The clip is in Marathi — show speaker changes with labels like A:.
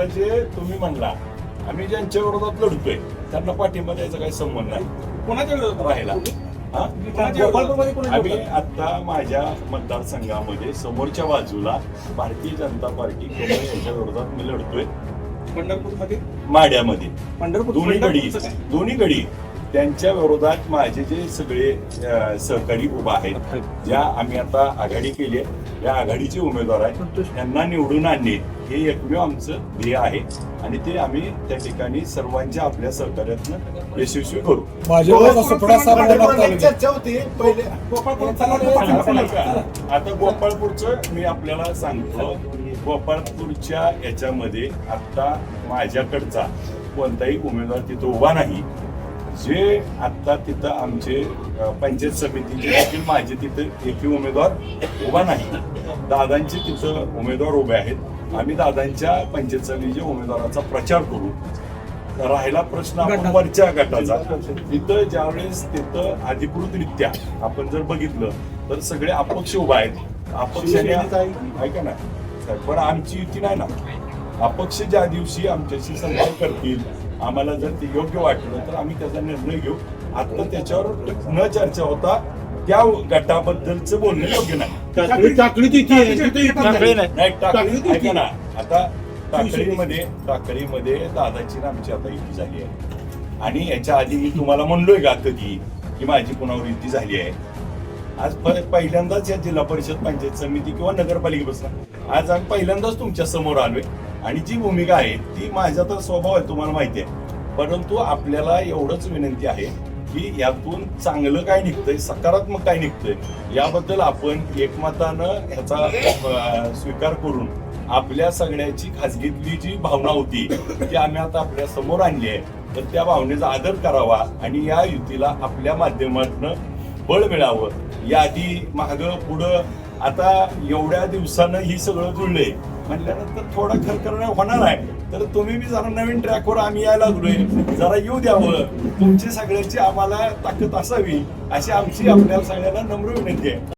A: आता जे तुम्ही म्हणला आम्ही ज्यांच्या विरोधात लढतोय त्यांना पाठिंबा द्यायचा काही संबंध नाही.
B: कोणाच्या विरोधात
A: राहिला? आम्ही? आता माझ्या मतदारसंघामध्ये समोरच्या बाजूला भारतीय जनता पार्टी यांच्या विरोधात मी लढतोय.
B: पंढरपूरमध्ये?
A: माड्यामध्ये.
B: पंढरपूर
A: दोन्ही गडी? दोन्ही गडी. त्यांच्या विरोधात माझे जे सगळे सहकारी उभा आहेत ज्या आम्ही आता आघाडी केली आहे या आघाडीचे उमेदवार आहेत. त्यांना निवडून आणणे हे एकमेव आमचं ध्येय आहे आणि ते आम्ही त्या ठिकाणी सर्वांच्या आपल्या सहकार्यातनं यशस्वी करू. आता गोपाळपूरचं मी आपल्याला सांगतो गोपाळपूरच्या याच्यामध्ये आता माझ्याकडचा कोणताही उमेदवार तिथं उभा नाही. जे आता तिथं आमचे पंचायत समितीचे देखील माझे तिथं एकही उमेदवार उभा नाही. दादांचे तिथं उमेदवार उभे आहेत. आम्ही दादांच्या पंचायत समितीच्या उमेदवाराचा प्रचार करू. राहिला प्रश्न आपण वरच्या गटाचा. तिथं ज्यावेळेस तिथं अधिकृतरित्या आपण जर बघितलं तर सगळे अपक्ष उभा आहेत. अपक्षाने ऐका ना. पण आमची युती नाही ना. अपक्ष ज्या दिवशी आमच्याशी संपर्क करतील आम्हाला जर ते योग्य वाटलं तर आम्ही त्याचा निर्णय घेऊ. आता त्याच्यावर न चर्चा होता त्या गटाबद्दलचं बोलणं योग्य नाही.
C: टाकळी
A: ना. आता टाकळीमध्ये टाकळीमध्ये दादाची आमची आता युती झाली आहे. आणि याच्या आधी मी तुम्हाला म्हणलोय का कधी की माझी कुणावर युती झाली आहे? आज पहिल्यांदाच या जिल्हा परिषद पंचायत समिती किंवा नगरपालिकेपासून. आज आम्ही पहिल्यांदाच तुमच्यासमोर आलोय. आणि जी भूमिका आहे ती माझा तर स्वभाव आहे तुम्हाला माहिती आहे. परंतु आपल्याला एवढंच विनंती आहे की यातून चांगलं काय निघतंय सकारात्मक काय निघतंय याबद्दल आपण एकमतानं ह्याचा स्वीकार करून आपल्या सगळ्याची खाजगीतली जी भावना होती ती आम्ही आता आपल्यासमोर आणली आहे. तर त्या भावनेचा आदर करावा आणि या युतीला आपल्या माध्यमातून बळ मिळावं याआधी मागं पुढं आता एवढ्या दिवसानं ही सगळं जुळलंय. म्हटल्यानंतर थोडा खरखर होणार आहे. तर तुम्ही बी जरा नवीन ट्रॅकवर आम्ही यायला लागलोय. जरा येऊ द्यावं. तुमची सगळ्याची आम्हाला ताकद असावी अशी आमची आपल्या सगळ्यांना नम्र विनंती आहे.